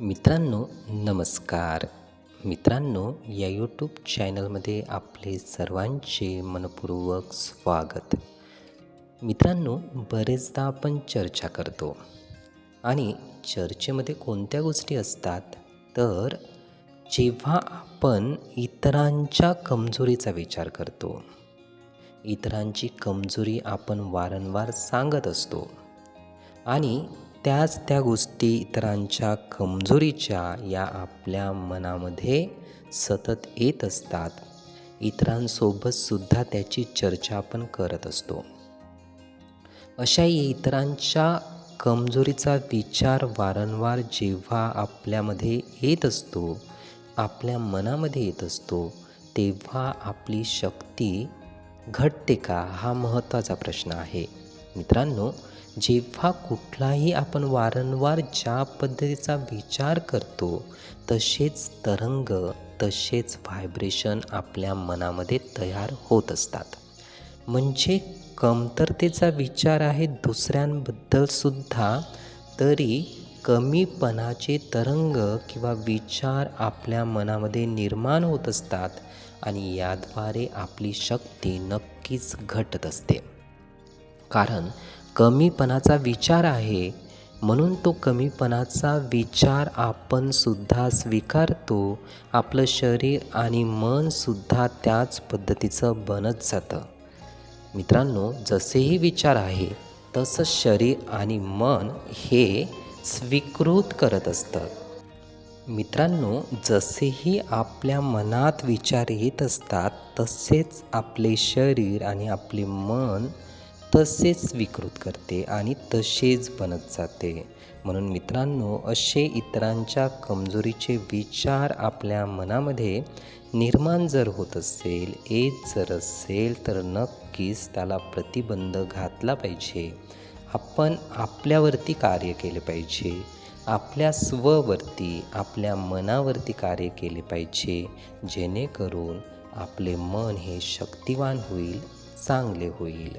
मित्रांनो नमस्कार. मित्रांनो या यूट्यूब चॅनलमध्ये आपले सर्वांचे मनपूर्वक स्वागत. मित्रांनो बरेचदा आपण चर्चा करतो. आणि चर्चेमध्ये कोणत्या गोष्टी असतात? तर जेव्हा आपण इतरांच्या कमजोरीचा विचार करतो इतरांची कमजोरी आपण वारंवार सांगत असतो. आणि त्याच त्या गोष्टी इतरांच्या कमजोरीच्या या आपल्या मनामध्ये सतत येत असतात. इतरांसोबतसुद्धा त्याची चर्चा आपण करत असतो. अशाही इतरांच्या कमजोरीचा विचार वारंवार जेव्हा आपल्यामध्ये येत असतो आपल्या मनामध्ये येत असतो तेव्हा आपली शक्ती घटते का हा महत्त्वाचा प्रश्न आहे. मित्रांनो जेव्हा कुठलाही आपण वारंवार ज्या पद्धतीचा विचार करतो तसेच तरंग तसेच व्हायब्रेशन आपल्या मनामध्ये तयार होत असतात. म्हणजे कमतरतेचा विचार आहे दुसऱ्यांबद्दलसुद्धा तरी कमीपणाचे तरंग किंवा विचार आपल्या मनामध्ये निर्माण होत असतात आणि याद्वारे आपली शक्ती नक्कीच घटत असते. कारण कमीपणाचा विचार आहे. म्हणून तो कमीपणाचा विचार आपण सुद्धा स्वीकारतो. आपलं शरीर आणि मनसुद्धा त्याच पद्धतीचं बनत जातं. मित्रांनो जसेही विचार आहे तसं शरीर आणि मन हे स्वीकृत करत असतं. मित्रांनो जसेही आपल्या मनात विचार येत असतात तसेच आपले शरीर आणि आपले मन तसेच विकृत करते आणि तसेच बनत जाते. म्हणून मित्रांनो असे इतरांच्या कमजोरीचे विचार आपल्या मनामध्ये निर्माण जर होत असेल येत जर असेल तर नक्कीच त्याला प्रतिबंध घातला पाहिजे. आपण आपल्यावरती कार्य केले पाहिजे. आपल्या स्ववरती आपल्या मनावरती कार्य केले पाहिजे. जेणेकरून आपले मन हे शक्तिवान होईल चांगले होईल.